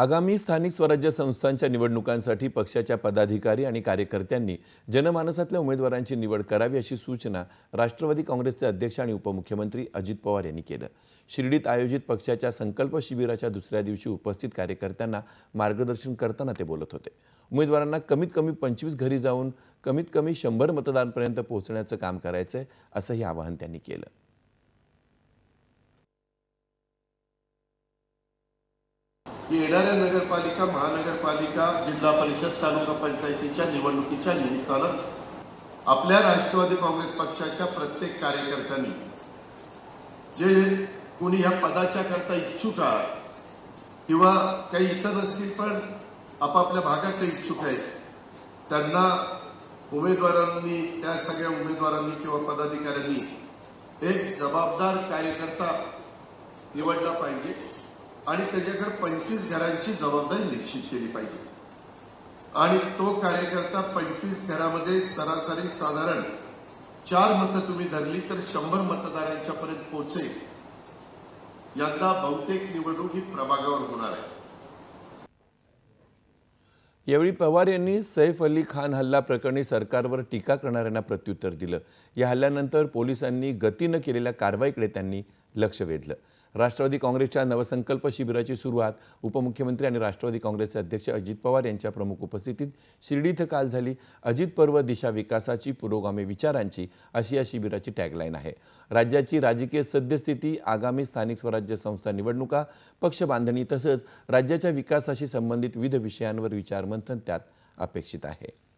आगामी स्थानिक स्वराज्य संस्थांच्या निवडणुकांसाठी पक्षाच्या पदाधिकारी आणि कार्यकर्त्यांनी जनमानसातल्या उमेदवारांची निवड करावी अशी सूचना राष्ट्रवादी काँग्रेसचे अध्यक्ष आणि उपमुख्यमंत्री अजित पवार यांनी केलं. शिर्डीत आयोजित पक्षाच्या संकल्प शिबिराच्या दुसऱ्या दिवशी उपस्थित कार्यकर्त्यांना मार्गदर्शन करताना ते बोलत होते. उमेदवारांना कमीत कमी पंचवीस घरी जाऊन कमीत कमी शंभर मतदानपर्यंत पोहोचण्याचं काम करायचं आहे असंही आवाहन त्यांनी केलं. की येणाऱ्या नगरपालिका महानगरपालिका जिल्हा परिषद तालुका पंचायतीच्या निवडणुकीच्या निमित्तानं आपल्या राष्ट्रवादी काँग्रेस पक्षाच्या प्रत्येक कार्यकर्त्यांनी जे कोणी ह्या पदाच्या करता इच्छुक आहात किंवा काही इतर असतील पण आपापल्या भागात इच्छुक आहेत त्यांना उमेदवारांनी त्या सगळ्या उमेदवारांनी किंवा पदाधिकाऱ्यांनी एक जबाबदार कार्यकर्ता निवडला पाहिजे. आणि त्याच्याकडे पंचवीस घरांची जबाबदारी निश्चित केली पाहिजे. आणि तो कार्यकर्ता पंचवीस घरामध्ये सरासरी साधारण चार मतं तुम्ही धरली तर शंभर मतदारांच्या पर्यंत पोहोचेल. यंदा बहुतेक निवडणूक ही प्रभागावर होणार आहे. यावेळी पवार यांनी सैफ अली खान हल्ला प्रकरणी सरकारवर टीका करणाऱ्यांना प्रत्युत्तर दिलं. या हल्ल्यानंतर पोलिसांनी गतीनं केलेल्या कारवाईकडे त्यांनी लक्ष वेधलं. राष्ट्रवादी काँग्रेसच्या नवसंकल्प शिबिराची सुरुवात उपमुख्यमंत्री आणि राष्ट्रवादी काँग्रेसचे अध्यक्ष अजित पवार यांच्या प्रमुख उपस्थितीत शिर्डी इथं काल झाली. अजित पर्व दिशा विकासाची पुरोगामी विचारांची अशी या शिबिराची टॅगलाईन आहे. राज्याची राजकीय सद्यस्थिती आगामी स्थानिक स्वराज्य संस्था निवडणुका पक्ष बांधणी तसंच राज्याच्या विकासाशी संबंधित विविध विषयांवर विचारमंथन त्यात अपेक्षित आहे.